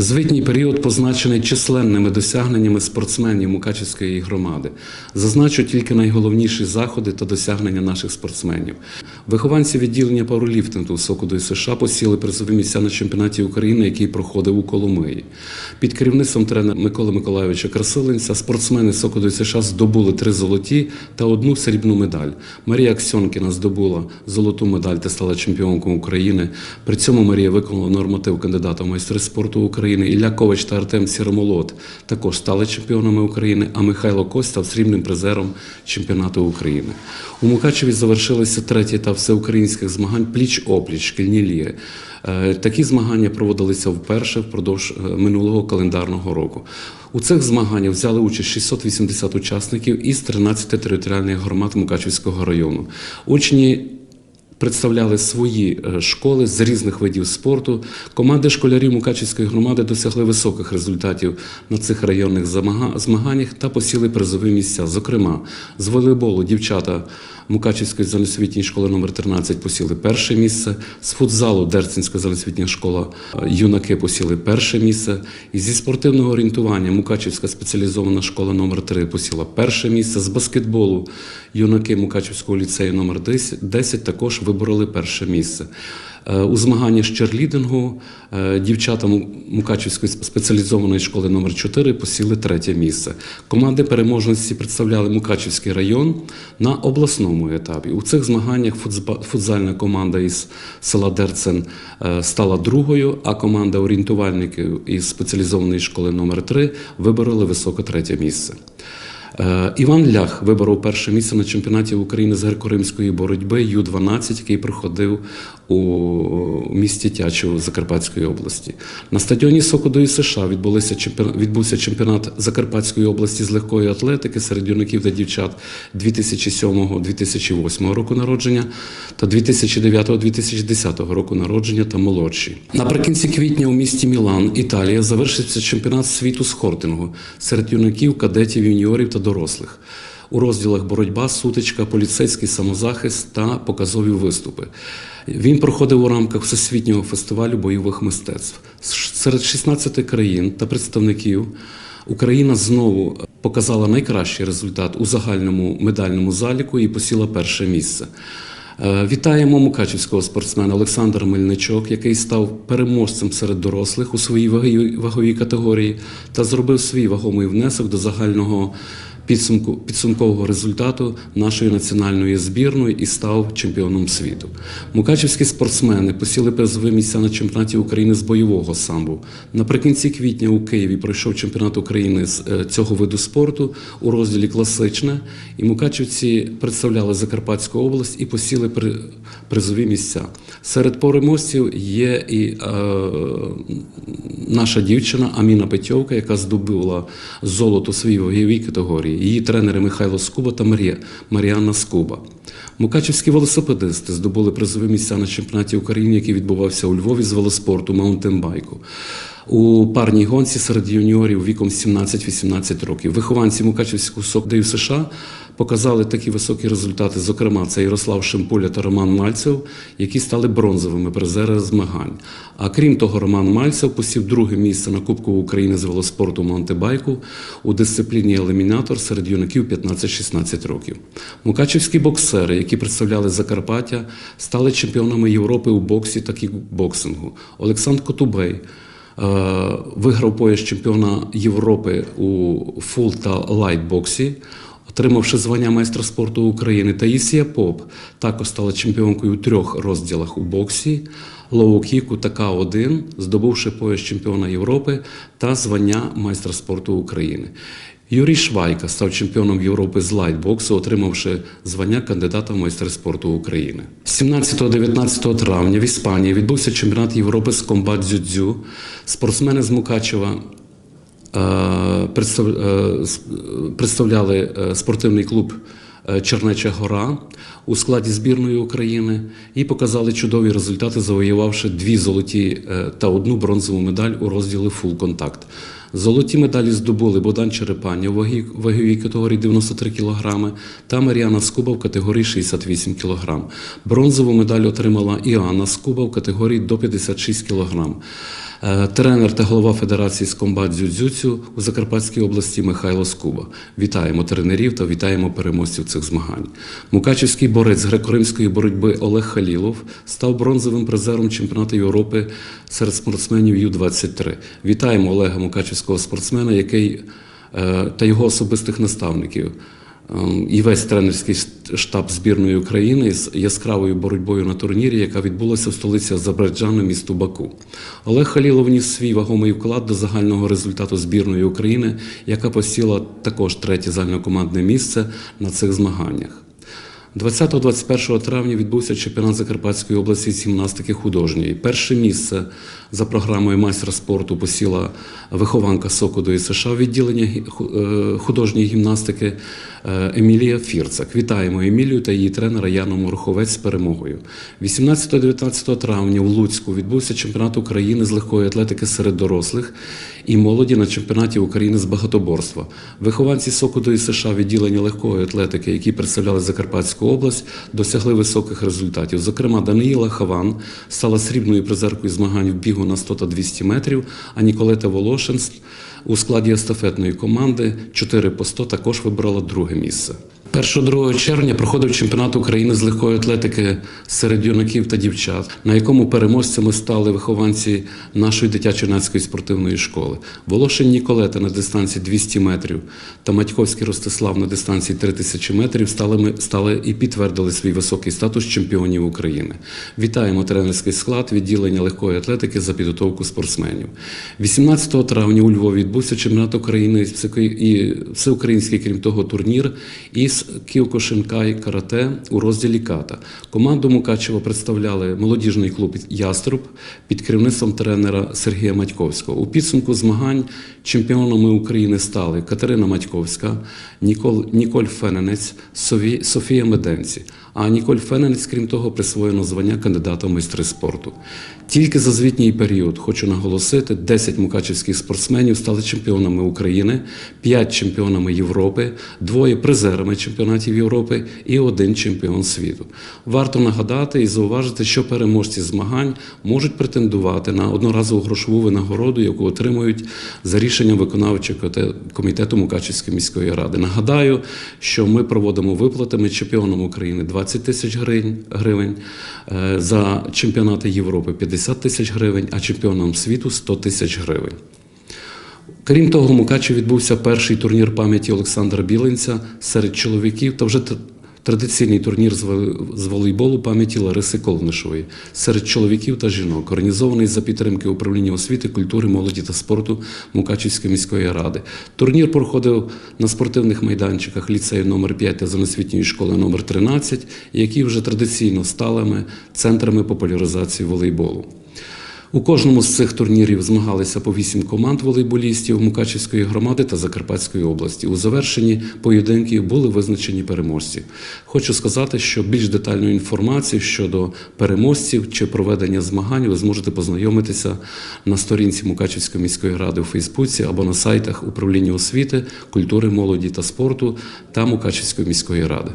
Звитній період позначений численними досягненнями спортсменів Мукачівської громади. Зазначу тільки найголовніші заходи та досягнення наших спортсменів. Вихованці відділення пауерліфтингу Сокуду США посіли призові місця на чемпіонаті України, який проходив у Коломиї. Під керівництвом тренера Миколи Миколайовича Красиленця спортсмени Сокуду США здобули три золоті та одну срібну медаль. Марія Ксьонкіна здобула золоту медаль та стала чемпіонкою України. При цьому Марія виконала норматив кандидата в майстри спорту України. Ілля Ковач та Артем Сіромолот також стали чемпіонами України, а Михайло Кость став срібним призером чемпіонату України. У Мукачеві завершилися третій етап всеукраїнських змагань пліч-опліч шкільні ліги. Е, Такі змагання проводилися вперше впродовж е, минулого календарного року. У цих змаганнях взяли участь 680 учасників із 13 територіальних громад Мукачівського району. Учні представляли свої е, школи з різних видів спорту. Команди школярів Мукачівської громади досягли високих результатів на цих районних змаганнях та посіли призові місця. Зокрема, з волейболу дівчата Мукачівської загальноосвітньої школи номер 13 посіли перше місце, з футзалу Дерцинська загальноосвітня школа е, юнаки посіли перше місце. І зі спортивного орієнтування Мукачівська спеціалізована школа номер 3 посіла перше місце. З баскетболу юнаки Мукачівського ліцею номер 10 10 також вибороли перше місце. Е, У змаганні з черлідингу е, дівчата Мукачівської спеціалізованої школи номер 4 посіли третє місце. Команди переможності представляли Мукачівський район на обласному етапі. У цих змаганнях футзальна команда із села Дерцен е, стала другою, а команда орієнтувальників із спеціалізованої школи номер 3 вибороли високе третє місце. Е, Іван Лях виборов перше місце на чемпіонаті України з греко-римської боротьби Ю-12, який проходив у місті Тячево Закарпатської області. На стадіоні Сокоду і США відбулися відбувся чемпіонат Закарпатської області з легкої атлетики серед юнаків та дівчат 2007-2008 року народження та 2009-2010 року народження та молодші. Наприкінці квітня у місті Мілан, Італія, завершився чемпіонат світу з хортингу серед юнаків, кадетів, юніорів та дорослих. У розділах боротьба, сутичка, поліцейський самозахист та показові виступи. Він проходив у рамках Всесвітнього фестивалю бойових мистецтв. Серед 16 країн та представників Україна знову показала найкращий результат у загальному медальному заліку і посіла перше місце. Е, Вітаємо мукачівського спортсмена Олександра Мельничок, який став переможцем серед дорослих у своїй ваговій, категорії та зробив свій вагомий внесок до загального підсумку, підсумкового результату нашої національної збірної і став чемпіоном світу. Мукачівські спортсмени посіли призові місця на чемпіонаті України з бойового самбу. Наприкінці квітня у Києві пройшов чемпіонат України з е, цього виду спорту у розділі класичне, і мукачівці представляли Закарпатську область і посіли призові місця. Серед переможців є і е, наша дівчина Аміна Петьовка, яка здобула золото своїй ваговій категорії. Її тренери Михайло Скуба та Марія Маріанна Скуба. Мукачівські велосипедисти здобули призові місця на чемпіонаті України, який відбувався у Львові з велоспорту маунтенбайку. У парній гонці серед юніорів віком 17-18 років. Вихованці Мукачівського СОКДЮ США показали такі високі результати. Зокрема, це Ярослав Шимпуля та Роман Мальцев, які стали бронзовими призери змагань. А крім того, Роман Мальцев посів друге місце на Кубку України з велоспорту маунтебайку у дисципліні елімінатор серед юнаків 15-16 років. Мукачівські боксери, які представляли Закарпаття, стали чемпіонами Європи у боксі та кікбоксингу. Олександр Котубей. Е, Виграв пояс чемпіона Європи у фул та лайтбоксі, отримавши звання майстра спорту України. Таїсія Поп також стала чемпіонкою у трьох розділах у боксі, лоу-кіку та К1, здобувши пояс чемпіона Європи та звання майстра спорту України. Юрій Швайка став чемпіоном Європи з лайтбоксу, отримавши звання кандидата в майстри спорту України. 17-19 травня в Іспанії відбувся чемпіонат Європи з комбат дзюдзю. Спортсмени з Мукачева е, е, представляли е, спортивний клуб Чернеча Гора у складі збірної України і показали чудові результати, завоювавши дві золоті та одну бронзову медаль у розділі Фул Контакт. Золоті медалі здобули Богдан Черепаня в ваговій категорії 93 кг та Мар'яна Скуба в категорії 68 кг. Бронзову медаль отримала Іоанна Скуба в категорії до 56 кг. Е, Тренер та голова Федерації з комбат дзюдзюцю у Закарпатській області Михайло Скуба. Вітаємо тренерів та вітаємо переможців цих змагань. Мукачівський борець греко-римської боротьби Олег Халілов став бронзовим призером чемпіонату Європи серед спортсменів Ю-23. Вітаємо Олега Мукачівського спортсмена, який е, та його особистих наставників. Ем, І весь тренерський штаб збірної України з яскравою боротьбою на турнірі, яка відбулася в столиці Азербайджану, місту Баку. Олег Халілов вніс свій вагомий вклад до загального результату збірної України, яка посіла також третє загальнокомандне місце на цих змаганнях. 20-21 травня відбувся чемпіонат Закарпатської області з гімнастики художньої. Перше місце за програмою майстра спорту посіла вихованка Сокоду і США відділення е, художньої гімнастики е, Емілія Фірцак. Вітаємо Емілію та її тренера Яну Мороховець з перемогою. 18-19 травня у Луцьку відбувся чемпіонат України з легкої атлетики серед дорослих і молоді на чемпіонаті України з багатоборства. Вихованці Сокоду і США відділення легкої атлетики, які представляли Закарпатську область, досягли високих результатів. Зокрема, Даниїла Хаван стала срібною призеркою змагань в бігу на 100 та 200 метрів, а Ніколета Волошин у складі естафетної команди 4 по 100 також вибрала друге місце. 1-2 червня проходив чемпіонат України з легкої атлетики серед юнаків та дівчат, на якому переможцями стали вихованці нашої дитячо-юнацької спортивної школи. Волошин Ніколета на дистанції 200 метрів та Матьковський Ростислав на дистанції 3000 метрів стали, стали і підтвердили свій високий статус чемпіонів України. Вітаємо тренерський склад відділення легкої атлетики за підготовку спортсменів. 18 травня у Львові відбувся чемпіонат України і всеукраїнський, крім того, турнір із Кіокошинкай карате у розділі ката. Команду Мукачева представляли молодіжний клуб Яструб під керівництвом тренера Сергія Матьковського. У підсумку змагань чемпіонами України стали Катерина Матьковська, Ніколь Фененець, Софія Меденці. А Ніколь Фененець, крім того, присвоєно звання кандидата в майстри спорту. Тільки за звітній період хочу наголосити: 10 мукачівських спортсменів стали чемпіонами України, 5 чемпіонами Європи, двоє призерами чемпіонатів Європи і один чемпіон світу. Варто нагадати і зауважити, що переможці змагань можуть претендувати на одноразову грошову винагороду, яку отримують за рішенням виконавчого комітету Мукачівської міської ради. Нагадаю, що ми проводимо виплати ми чемпіонам України 20 тисяч гривень, е, за чемпіонати Європи 50 тисяч гривень, а чемпіонам світу 100 тисяч гривень. Крім того, в Мукачеві відбувся перший турнір пам'яті Олександра Білинця серед чоловіків та вже традиційний турнір з волейболу пам'яті Лариси Колнишової серед чоловіків та жінок, організований за підтримки управління освіти, культури, молоді та спорту Мукачівської міської ради. Турнір проходив на спортивних майданчиках ліцею номер 5 та загальноосвітньої школи номер 13, які вже традиційно сталими центрами популяризації волейболу. У кожному з цих турнірів змагалися по вісім команд волейболістів Мукачівської громади та Закарпатської області. У завершенні поєдинків були визначені переможці. Хочу сказати, що більш детальну інформацію щодо переможців чи проведення змагань ви зможете познайомитися на сторінці Мукачівської міської ради у Фейсбуці або на сайтах управління освіти, культури, молоді та спорту та Мукачівської міської ради.